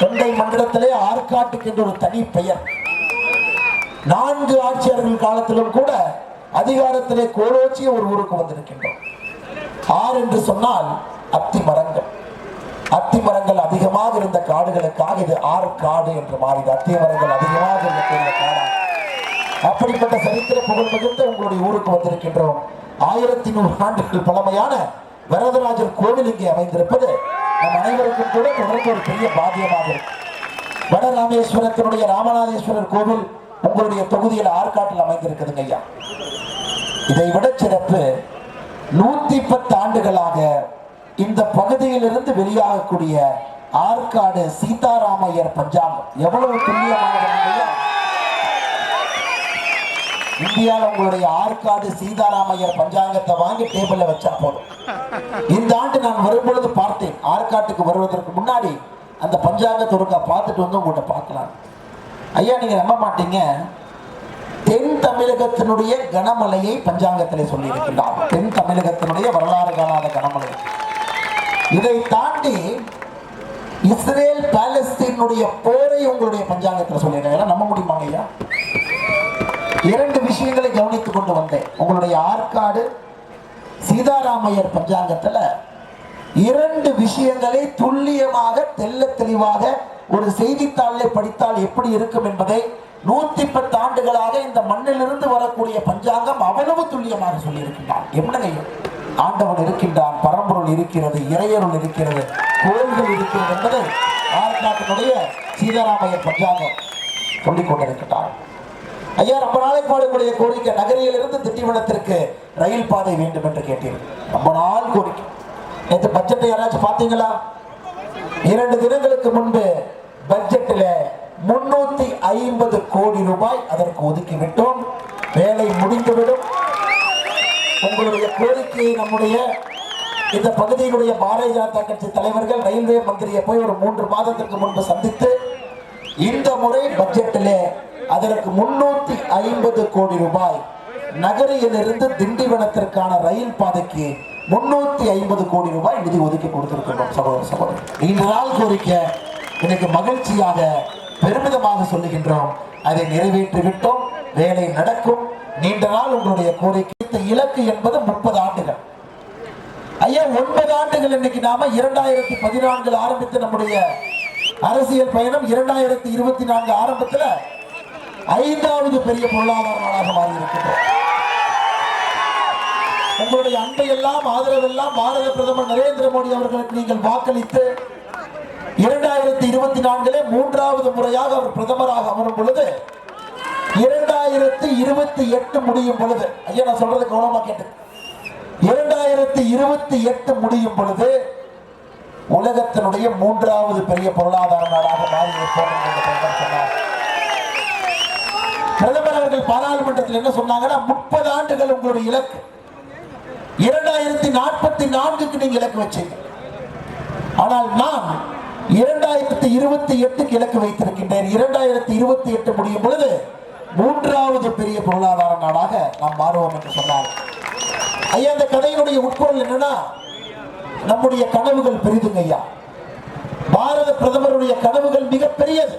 தொண்டை மண்டலத்திலே ஆற்காட்டுக்கு என்று ஒரு தனி பெயர். நான்கு ஆட்சியாளர்கள் காலத்திலும் கூட அதிகாரத்திலே கோலோச்சிய ஒரு ஊருக்கு வந்திருக்கின்றோம். ஆறு என்று சொன்னால் அத்தி மரங்கள். அத்தி மரங்கள் அதிகமாக இருந்த காடுகளுக்காக இது ஆறு காடு என்று மாறியது. அத்தி மரங்கள் அதிகமாக இருந்த காடா அப்படிப்பட்ட சரித்திர புகழ் மிகுந்த உங்களுடைய ஊருக்கு வந்திருக்கின்றோம். ஆயிரத்தி நூறு ஆண்டுகள் பழமையான வரதராஜர் கோவில் இங்கே அமைந்திருப்பது நம் அனைவருக்கும் கூட தொடர்ந்து ஒரு பெரிய பாக்கியமாக இருக்கு. வடராமேஸ்வரத்தினுடைய ராமநாதேஸ்வரர் கோவில் உங்களுடைய தொகுதியில் ஆற்காட்டில் அமைந்திருக்குதுங்க ஐயா. இதை விட சிறப்பு நூத்தி பத்து ஆண்டுகளாக இந்த பகுதியிலிருந்து வெளியாகக்கூடிய ஆற்காடு சீதாராமையர் பஞ்சாங்கம். எவ்வளவு துல்லியமானது இல்லையா? இந்தியாவில் உங்களுடைய ஆற்காடு சீதாராமையர் பஞ்சாங்கத்தை வாங்கி டேபிள்ல வச்சா போதும். இந்த ஆண்டு நான் வரும்பொழுது பார்த்தேன். ஆற்காட்டுக்கு வருவதற்கு முன்னாடி அந்த பஞ்சாங்கத்தை ஒருக்கா பார்த்துட்டு வந்து உங்கள்கிட்ட பார்க்கலாம். ஐயா நீங்க நம்ப மாட்டீங்க. தென் தமிழகத்தினுடைய கனமலையை பஞ்சாங்கத்திலே சொல்லி தென் தமிழகத்தினுடைய வரலாறு காணாத கனமழை. இதை தாண்டி இஸ்ரேல் பாலஸ்தீனுடைய போரை உங்களுடைய பஞ்சாங்கத்தில் சொல்லியிருக்காங்க நம்ப முடியுமாங்க ஐயா? இரண்டு விஷயங்களை கவனித்துக் கொண்டு வந்தேன். உங்களுடைய ஆற்காடு சீதாராமையர் பஞ்சாங்கத்துல இரண்டு விஷயங்களை துல்லியமாக தெல்ல தெளிவாக ஒரு செய்தித்தாளில் படித்தால் எப்படி இருக்கும் என்பதை நூத்தி பத்து ஆண்டுகளாக இந்த மண்ணிலிருந்து வரக்கூடிய பஞ்சாங்கம் அவ்வளவு துல்லியமாக சொல்லியிருக்கின்றான். என்னங்க ஆண்டவன் இருக்கின்றான் பரம்பொருள் இருக்கிறது இறையருள் இருக்கிறது கோயில்கள் இருக்கிறது என்பது ஆற்காட்டினுடைய சீதாராமையர் பஞ்சாங்கம் சொல்லிக் கொண்டிருக்கின்றான். ஐயா ரொம்ப நாளைக்கு பாடக்கூடிய கோரிக்கை நகரிலிருந்து திண்டிவனத்திற்கு ரயில் பாதை வேண்டும் என்று கேட்டீர்கள். ரொம்ப நாள் கோரிக்கை. நேற்று பட்ஜெட்டை யாராச்சும் பார்த்தீங்களா? இரண்டு தினங்களுக்கு முன்பு பட்ஜெட்டில் முன்னூத்தி ஐம்பது கோடி ரூபாய் அதற்கு ஒதுக்கி விட்டோம் வேலை முடிந்துவிடும். உங்களுடைய கோரிக்கையை நம்முடைய இந்த பகுதியினுடைய பாரதிய ஜனதா கட்சி தலைவர்கள் ரயில்வே மந்திரியை போய் ஒரு மூன்று மாதத்திற்கு முன்பு சந்தித்து இந்த முறை பட்ஜெட்டிலே அதற்கு முன்னூத்தி ஐம்பது கோடி ரூபாய். நகரிலிருந்து திண்டிவனத்திற்கான ரயில் பாதைக்கு முன்னூத்தி ஐம்பது கோடி ரூபாய் நிதி ஒதுக்கி கொடுத்திருக்கிறோம் சகோதர சகோதரர் இன்று நாள் கோரிக்கை. எனக்கு மகிழ்ச்சியாக பெருமிதமாக சொல்லுகின்றோம். அதை நிறைவேற்றி விட்டோம். வேலை நடக்கும். நீண்ட நாள் உங்களுடைய கோரிக்கை. இலக்கு என்பது முப்பது ஆண்டுகள். ஐயா ஒன்பது ஆண்டுகள் இன்னைக்கு நாம இரண்டாயிரத்தி பதினான்கில் ஆரம்பித்த நம்முடைய அரசியல் பயணம் இரண்டாயிரத்தி இருபத்தி நான்கு ஆரம்பத்துல ஐந்தாவது பெரிய பொருளாதார நாடாக மாறியிருக்கின்றோம் உங்களுடைய அன்பையெல்லாம் ஆதரவெல்லாம் பாரத பிரதமர் நரேந்திர மோடி அவர்களுக்கு நீங்கள் வாக்களித்து இரண்டாயிரத்தி இருபத்தி நான்கிலே மூன்றாவது முறையாக அவர் பிரதமராக அமரும் பொழுது இரண்டாயிரத்தி இருபத்தி எட்டு முடியும் பொழுது ஐயா நான் சொல்றது கவனமா கேட்டு. இரண்டாயிரத்தி இருபத்தி எட்டு முடியும் பொழுது உலகத்தினுடைய மூன்றாவது பெரிய பொருளாதார நாடாக மாறி இருப்போம் சொன்னார். பிரதமர் அவர்கள் பாராளுமன்றத்தில் என்ன சொன்னாங்கன்னா முப்பது ஆண்டுகள் உங்களுடைய இலக்கு. இரண்டாயிரத்தி நாற்பத்தி நான்குக்கு நீங்க இலக்கு வச்சீங்க. ஆனால் நான் இரண்டாயிரத்தி இருபத்தி எட்டுக்கு இலக்கு வைத்திருக்கின்றேன். இரண்டாயிரத்தி இருபத்தி எட்டு முடியும் பொழுது மூன்றாவது பெரிய பொருளாதார நாடாக நாம் மாறுவோம் என்று சொன்னார். ஐயா இந்த கதையினுடைய உட்பொருள் என்னன்னா நம்முடைய கனவுகள் பெரிதுங்க ஐயா பாரத பிரதமருடைய கனவுகள் மிக பெரியது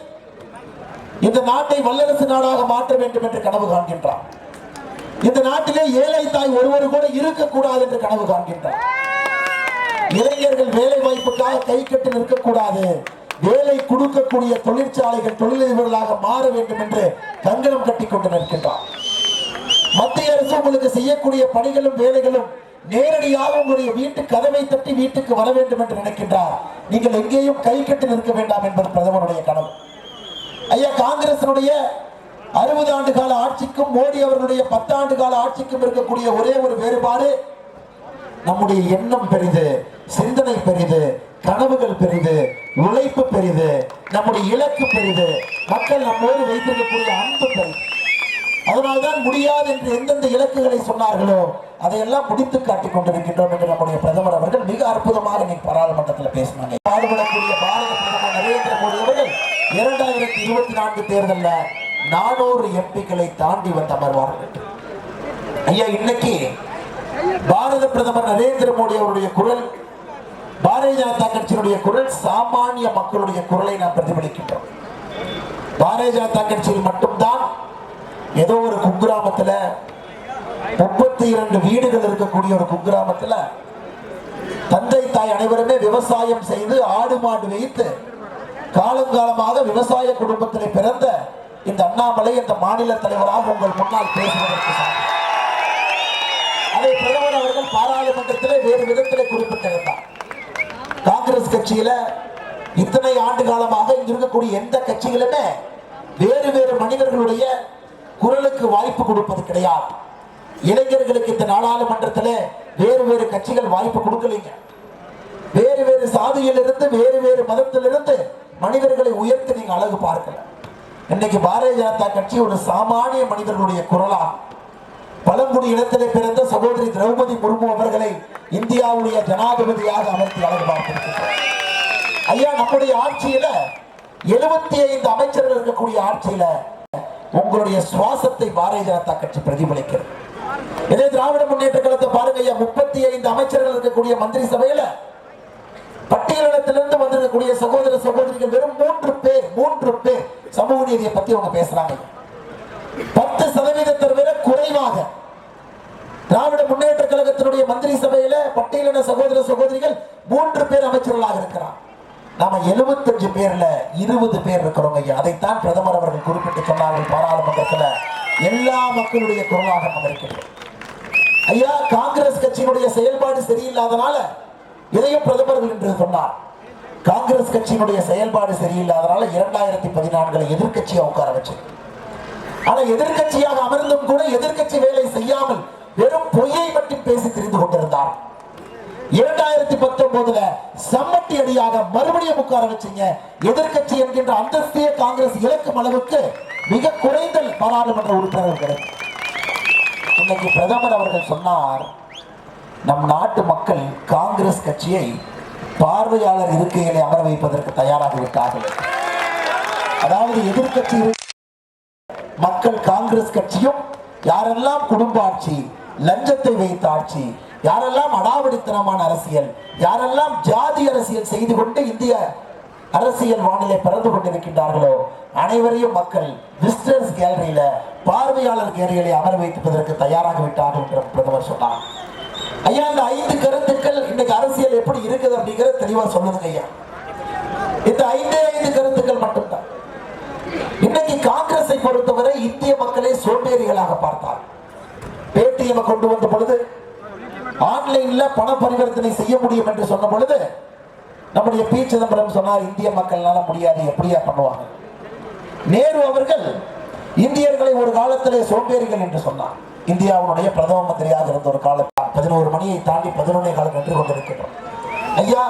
இந்த நாட்டை வல்லரசு நாடாக மாற்ற வேண்டும் என்று கனவு காண்கின்றார் இந்த நாட்டிலே ஏழை தாய் ஒருவர் கூட இருக்கக்கூடாது என்று கனவு காண்கின்றார் இளைஞர்கள் வேலை வாய்ப்புக்காக கை கட்டி நிற்கக்கூடாது. வேலை கொடுக்கக்கூடிய தொழிற்சாலைகள் தொழிலதிபர்களாக மாற வேண்டும் என்று கங்கணம் கட்டி கொண்டு நிற்கின்றார் மத்திய அரசு உங்களுக்கு செய்யக்கூடிய பணிகளும் வேலைகளும் நேரடியாக உங்களுடைய வீட்டு கதவை தட்டி வீட்டுக்கு வர வேண்டும் என்று நினைக்கின்றார். நீங்கள் எங்கேயும் கை கட்டி நிற்க வேண்டாம் என்பது பிரதமருடைய கனவு. ஐயா காங்கிரசனுடைய அறுபது ஆண்டு கால ஆட்சிக்கும் மோடி அவர்களுடைய பத்தாண்டு கால ஆட்சிக்கும் இருக்கக்கூடிய ஒரே ஒரு வேறுபாடு நம்முடைய எண்ணம் பெரிது சிந்தனை பெரிது கனவுகள் பெரிது உழைப்பு பெரிது நம்முடைய இலக்கு பெரிது மக்கள் நம்மோடு வைத்திருக்கக்கூடிய அன்பு பெரிது. அதனால்தான் முடியாது என்று எந்தெந்த இலக்குகளை சொன்னார்களோ அதையெல்லாம் முடித்து காட்டிக் கொண்டிருக்கின்றோம் என்று நம்முடைய பிரதமர் அவர்கள் மிக அற்புதமாக இன்னைக்கு பாராளுமன்றத்தில் பேசினாங்க. பாடுபடக்கூடிய பாரத பிரதமர் நரேந்திர மோடி அவர்கள் இரண்டாயிரம் இருபத்தி நான்கு தேர்தலில் நானூறு எம்பிக்களை தாண்டி வந்து அமர்வார்கள் ஐயா இன்னைக்கு பாரத பிரதமர் நரேந்திர மோடி அவருடைய குரல் பாரதிய ஜனதா கட்சியினுடைய குரல் சாமானிய மக்களுடைய குரலை நாம் பிரதிபலிக்கின்றோம். பாரதிய ஜனதா கட்சியில் மட்டும்தான் ஏதோ ஒரு குக்கிராமத்துல முப்பத்தி இரண்டு வீடுகள் இருக்கக்கூடிய ஒரு குக்கிராமத்துல தந்தை தாய் அனைவருமே விவசாயம் செய்து ஆடு மாடு வைத்து காலங்காலமாக விவசாய குடும்பத்திலே பிறந்த இந்த அண்ணாமலை இந்த மாநில தலைவராக உங்கள் முன்னால் பேசுவதற்கு அதை பிரதமர் அவர்கள் பாராளுமன்றத்திலே வேறு விதத்திலே குறிப்பிட்டிருந்தார். காங்கிரஸ் கட்சியில இத்தனை ஆண்டு காலமாக இங்க இருக்கக்கூடிய எந்த கட்சிகளுமே வேறு வேறு மனிதர்களுடைய குரலுக்கு வாய்ப்பு கொடுப்பது கிடையாது. இளைஞர்களுக்கு இந்த நாடாளுமன்றத்தில் வேறு வேறு கட்சிகள் வாய்ப்பு கொடுக்கலைங்க. வேறு வேறு சாதியிலிருந்து வேறு வேறு மதத்திலிருந்து மனிதர்களை உயர்த்தி நீங்க அழகு பார்க்கல. இன்னைக்கு பாரதிய ஜனதா கட்சி ஒரு சாமானிய மனிதர்களுடைய குரலா பழங்குடி இடத்திலே பிறந்த சகோதரி திரௌபதி முர்மு அவர்களை இந்தியாவுடைய ஜனாதிபதியாக அமர்த்தி அழகு பார்த்திருக்கிறார் ஐயா நம்முடைய ஆட்சியில எழுபத்தி ஐந்து அமைச்சர்கள் இருக்கக்கூடிய ஆட்சியில உங்களுடைய சுவாசத்தை பாரதிய ஜனதா கட்சி பிரதிபலிக்கிறது. இதே திராவிட முன்னேற்ற கழகத்தை பாருங்க ஐயா முப்பத்தி ஐந்து அமைச்சர்கள் இருக்கக்கூடிய மந்திரி சபையில பட்டியலிடத்திலிருந்து வந்திருக்கக்கூடிய சகோதர சகோதரிகள் வெறும் மூன்று பேர் மூன்று பேர் சமூக நீதியை பத்தி அவங்க பேசுறாங்க. பத்து சதவீதத்தை விட குறைவாக திராவிட முன்னேற்ற கழகத்தினுடைய மந்திரி சபையில பட்டியலின சகோதர சகோதரிகள் மூன்று பேர் அமைச்சர்களாக இருக்கிறார் நாம 75 பேர்ல இருபது பேர் இருக்கிறோம் ஐயா. அதைத்தான் பிரதமர் அவர்கள் குறிப்பிட்டு சொன்னார்கள் பாராளுமன்றத்தில். எல்லா மக்களுடைய குரலாக நம்ம இருக்கிறோம் ஐயா காங்கிரஸ் கட்சியினுடைய செயல்பாடு சரியில்லாதனால இதையும் பிரதமர்கள் என்று சொன்னார். காங்கிரஸ் கட்சியினுடைய செயல்பாடு சரியில்லாதனால இரண்டாயிரத்தி பதினான்குல எதிர்கட்சியா உட்கார வச்சு ஆனா எதிர்கட்சியாக அமர்ந்தும் கூட எதிர்கட்சி வேலை செய்யாமல் வெறும் பொய்யை மட்டும் பேசி தெரிந்து கொண்டிருந்தார். இரண்டாயிரத்தி பத்தொன்பதுல சம்மட்டி அடியாக மறுபடியும் உட்கார வச்சீங்க. எதிர்கட்சி என்கின்ற அந்தஸ்திய காங்கிரஸ் இழக்கும் அளவுக்கு மிக குறைந்த பாராளுமன்ற உறுப்பினர்கள் கிடைக்கும். இன்னைக்கு பிரதமர் அவர்கள் சொன்னார் நம் நாட்டு மக்கள் காங்கிரஸ் கட்சியை பார்வையாளர் இருக்கைகளை அமர வைப்பதற்கு தயாராக விட்டார்கள் அதாவது எதிர்கட்சி மக்கள் காங்கிரஸ் கட்சியும் யாரெல்லாம் குடும்ப ஆட்சி லஞ்சத்தை வைத்த ஆட்சி யாரெல்லாம் அடாவடித்தனமான அரசியல் யாரெல்லாம் ஜாதி அரசியல் செய்து கொண்டு இந்திய அரசியல் வானிலை பிறந்து கொண்டிருக்கின்றார்களோ அனைவரையும் மக்கள் விசிட்டர்ஸ் கேலரியில பார்வையாளர் கேலரிகளை அமர வைப்பதற்கு தயாராக விட்டார்கள் என்று பிரதமர் சொன்னார். ஐயா இந்த ஐந்து கருத்துக்கள் இன்னைக்கு அரசியல் எப்படி இருக்குது அப்படிங்கறத தெளிவா சொல்லுங்க ஐயா. இந்த ஐந்தே ஐந்து கருத்துக்கள் மட்டும்தான். இன்னைக்கு காங்கிரஸை பொறுத்தவரை இந்திய மக்களை சோம்பேறிகளாக பார்த்தார் பேடிஎம் கொண்டு வந்த பொழுது ஆன்லைன்ல பண பரிவர்த்தனை செய்ய முடியும் என்று சொன்ன பொழுது நம்முடைய பி. சிதம்பரம் சொன்னார் இந்திய மக்கள்னால முடியாது எப்படியா பண்ணுவாங்க? நேரு அவர்கள் இந்தியர்களை ஒரு காலத்திலே சோம்பேறிகள் என்று சொன்னார். இந்தியாவுடைய பிரதம மந்திரியாக இருந்த ஒரு காலம் பதினோரு மணியை தாண்டி பதினொன்னே காலம் நின்று கொண்டிருக்கிறோம் ஐயா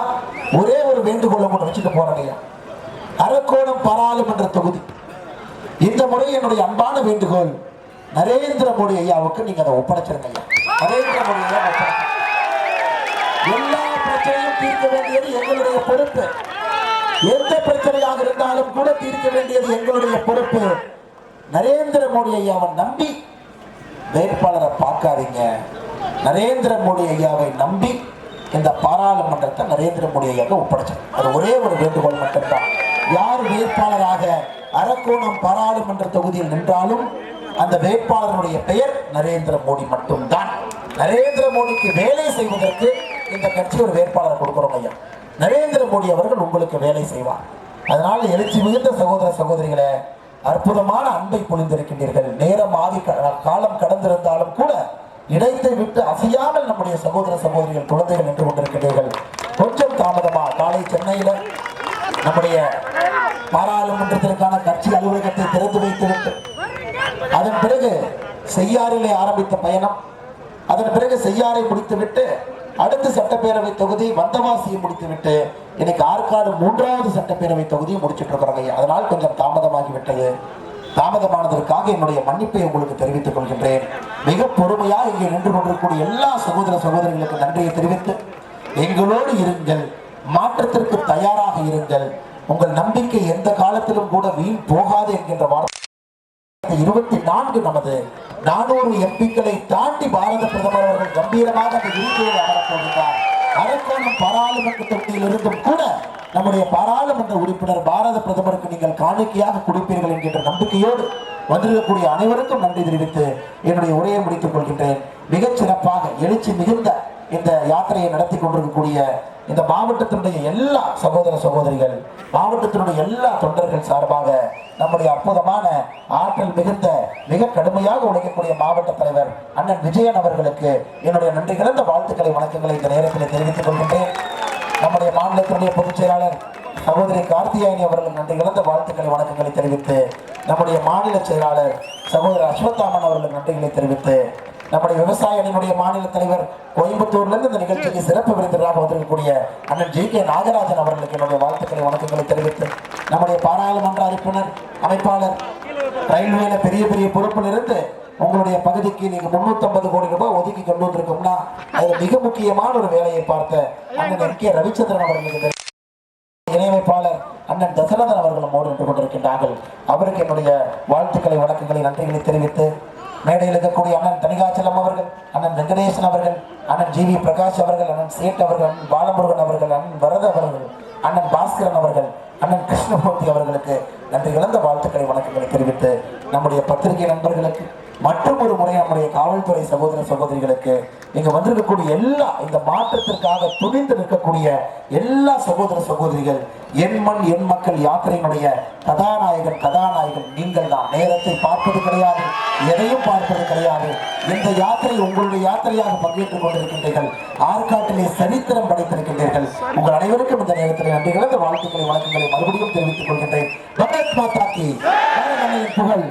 ஒரே ஒரு வேண்டுகோளை கொண்டு வச்சுட்டு போறேன் ஐயா. அரக்கோணம் பாராளுமன்ற தொகுதி. இந்த முறை என்னுடைய அன்பான வேண்டுகோள் நரேந்திர மோடி ஐயாவுக்கு நீங்க அதை ஒப்படைச்சிருங்க ஐயா. நரேந்திர மோடி ஐயா எல்லா பிரச்சனையும் தீர்க்க வேண்டியது எங்களுடைய பொறுப்பு. எந்த பிரச்சனையாக இருந்தாலும் கூட தீர்க்க வேண்டியது எங்களுடைய பொறுப்பு. நரேந்திர மோடி ஐயாவை நம்பி வேட்பாளரை பார்க்காதீங்க. நரேந்திர மோடி ஐயாவை நம்பி இந்த பாராளுமன்றத்தை நரேந்திர மோடி ஐயாவுக்கு ஒப்படைச்சோம் அது ஒரே ஒரு வேண்டுகோள் மட்டும்தான். யார் வேட்பாளராக அரக்கோணம் பாராளுமன்ற தொகுதியில் நின்றாலும் அந்த வேட்பாளருடைய பெயர் நரேந்திர மோடி மட்டும்தான். நரேந்திர மோடிக்கு வேலை செய்வதற்கு இந்த கட்சி ஒரு வேட்பாளரை கொடுக்குறோம் ஐயா. நரேந்திர மோடி அவர்கள் உங்களுக்கு வேலை செய்வார். அதனால் எழுச்சி மிகுந்த சகோதர சகோதரிகளை அற்புதமான அன்பை பொழிந்திருக்கின்றீர்கள். நேரம் ஆதி காலம் கடந்திருந்தாலும் கூட இடைத்தை விட்டு அசையாமல் நம்முடைய சகோதர சகோதரிகள் குழந்தைகள் நின்று கொண்டிருக்கிறீர்கள். கொஞ்சம் தாமதமா காலை சென்னையில நம்முடைய பாராளுமன்றத்திற்கான கட்சி அலுவலகத்தை திறந்து வைத்துவிட்டு அதன் பிறகு செய்யாறிலே ஆரம்பித்த பயணம் அதன் பிறகு செய்யாறை முடித்துவிட்டு அடுத்த சட்டப்பேரவை தொகுதி வந்தவாசியை முடித்துவிட்டு இன்னைக்கு ஆற்காடு மூன்றாவது சட்டப்பேரவை தொகுதியை முடிச்சிட்டு இருக்கிறோங்க அதனால் கொஞ்சம் தாமதமாகிவிட்டது. தாமதமானதற்காக என்னுடைய மன்னிப்பை உங்களுக்கு தெரிவித்துக் கொள்கின்றேன். மிக பொறுமையாக இங்கே நின்று கொண்டிருக்கக்கூடிய எல்லா சகோதர சகோதரிகளுக்கு நன்றியை தெரிவித்து எங்களோடு இருங்கள் மாற்றத்திற்கு தயாராக இருங்கள். உங்கள் நம்பிக்கை எந்த காலத்திலும் கூட வீண் போகாது என்கின்ற வார்த்தை இருபத்தி நான்கு நமது நானூறு எம்பிக்களை தாண்டி பாரத பிரதமர் அவர்கள் கம்பீரமாக அந்த இருக்கையில் அமரப் போகின்றார். அரக்கோணம் பாராளுமன்ற தொகுதியில் இருந்தும் கூட நம்முடைய பாராளுமன்ற உறுப்பினர் பாரத பிரதமருக்கு நீங்கள் காணிக்கையாக கொடுப்பீர்கள் என்கின்ற நம்பிக்கையோடு வந்திருக்கக்கூடிய அனைவருக்கும் நன்றி தெரிவித்து என்னுடைய உரையை முடித்துக் கொள்கின்றேன். மிகச் சிறப்பாக எழுச்சி மிகுந்த இந்த யாத்திரையை நடத்தி கொண்டிருக்கக்கூடிய இந்த மாவட்டத்தினுடைய எல்லா சகோதர சகோதரிகள் மாவட்டத்தினுடைய எல்லா தொண்டர்கள் சார்பாக நம்முடைய அற்புதமான ஆற்றல் மிகுந்த மிக கடுமையாக உழைக்கக்கூடிய மாவட்ட தலைவர் அண்ணன் விஜயன் அவர்களுக்கு என்னுடைய நன்றி கலந்த வாழ்த்துக்களை வணக்கங்களை இந்த நேரத்தில் தெரிவித்துக் கொள்கின்றேன். நம்முடைய மாநிலத்தினுடைய பொதுச் செயலாளர் சகோதரி கார்த்தியாயனி அவர்கள் நன்றி கிடந்த வாழ்த்துக்களை வணக்கங்களை தெரிவித்து நம்முடைய மாநில செயலாளர் சகோதரர் அஸ்வத்தாமன் அவர்கள் நன்றிகளை தெரிவித்து நம்முடைய விவசாய அணியினுடைய மாநில தலைவர் கோயம்புத்தூர்ல இருந்து இந்த நிகழ்ச்சிக்கு சிறப்பு விருந்தினராக வந்திருக்கக்கூடிய அண்ணன் ஜி கே நாகராஜன் அவர்களுக்கு என்னுடைய வாழ்த்துக்களை வணக்கங்களை தெரிவித்து நம்முடைய பாராளுமன்ற உறுப்பினர் அமைப்பாளர் ரயில்வேல பெரிய பெரிய பொறுப்பில் இருந்து உங்களுடைய பகுதிக்கு நீங்க 350 கோடி ரூபாய் ஒதுக்கி கொண்டு வந்திருக்கோம்னா அதுல மிக முக்கியமான ஒரு வேலையை பார்த்த அண்ணன் எம் கே ரவிச்சந்திரன் அவர்களுக்கு இணையமைப்பாளர் அண்ணன் தசரதன் அவர்களும் நம்மோடு கொண்டிருக்கின்றார்கள். அவருக்கு என்னுடைய வாழ்த்துக்களை வணக்கங்களை நன்றிகளை தெரிவித்து மேடையில் இருக்கக்கூடிய அண்ணன் தனிகாச்சலம் அவர்கள் அண்ணன் வெங்கடேசன் அவர்கள் அண்ணன் ஜி வி பிரகாஷ் அவர்கள் அண்ணன் சேட் அவர்கள் அண்ணன் பாலமுருகன் அவர்கள் அண்ணன் வரத அவர்கள் அண்ணன் பாஸ்கரன் அவர்கள் அண்ணன் கிருஷ்ணமூர்த்தி அவர்களுக்கு நன்றி இழந்த வாழ்த்துக்களை வணக்கங்களை தெரிவித்து நம்முடைய பத்திரிகை நண்பர்களுக்கு மற்றும் ஒரு முறை நம்முடைய காவல்துறை சகோதர சகோதரிகளுக்கு இங்க வந்திருக்கக்கூடிய எல்லா இந்த மாற்றத்திற்காக துணிந்து நிற்கக்கூடிய எல்லா சகோதர சகோதரிகள் என் மண் என் மக்கள் யாத்திரையினுடைய கதாநாயகன் கதாநாயகன் நீங்கள் தான். நேரத்தை பார்ப்பது கிடையாது எதையும் பார்ப்பது கிடையாது. இந்த யாத்திரை உங்களுடைய யாத்திரையாக பங்கேற்றுக் கொண்டிருக்கின்றீர்கள். ஆற்காட்டிலே சரித்திரம் படைத்திருக்கின்றீர்கள். உங்கள் அனைவருக்கும் இந்த நேரத்தில் நன்றி கலந்த வாழ்த்துக்களை வணக்கங்களை மறுபடியும் தெரிவித்துக் கொள்கின்றேன். பகத் புகழ்.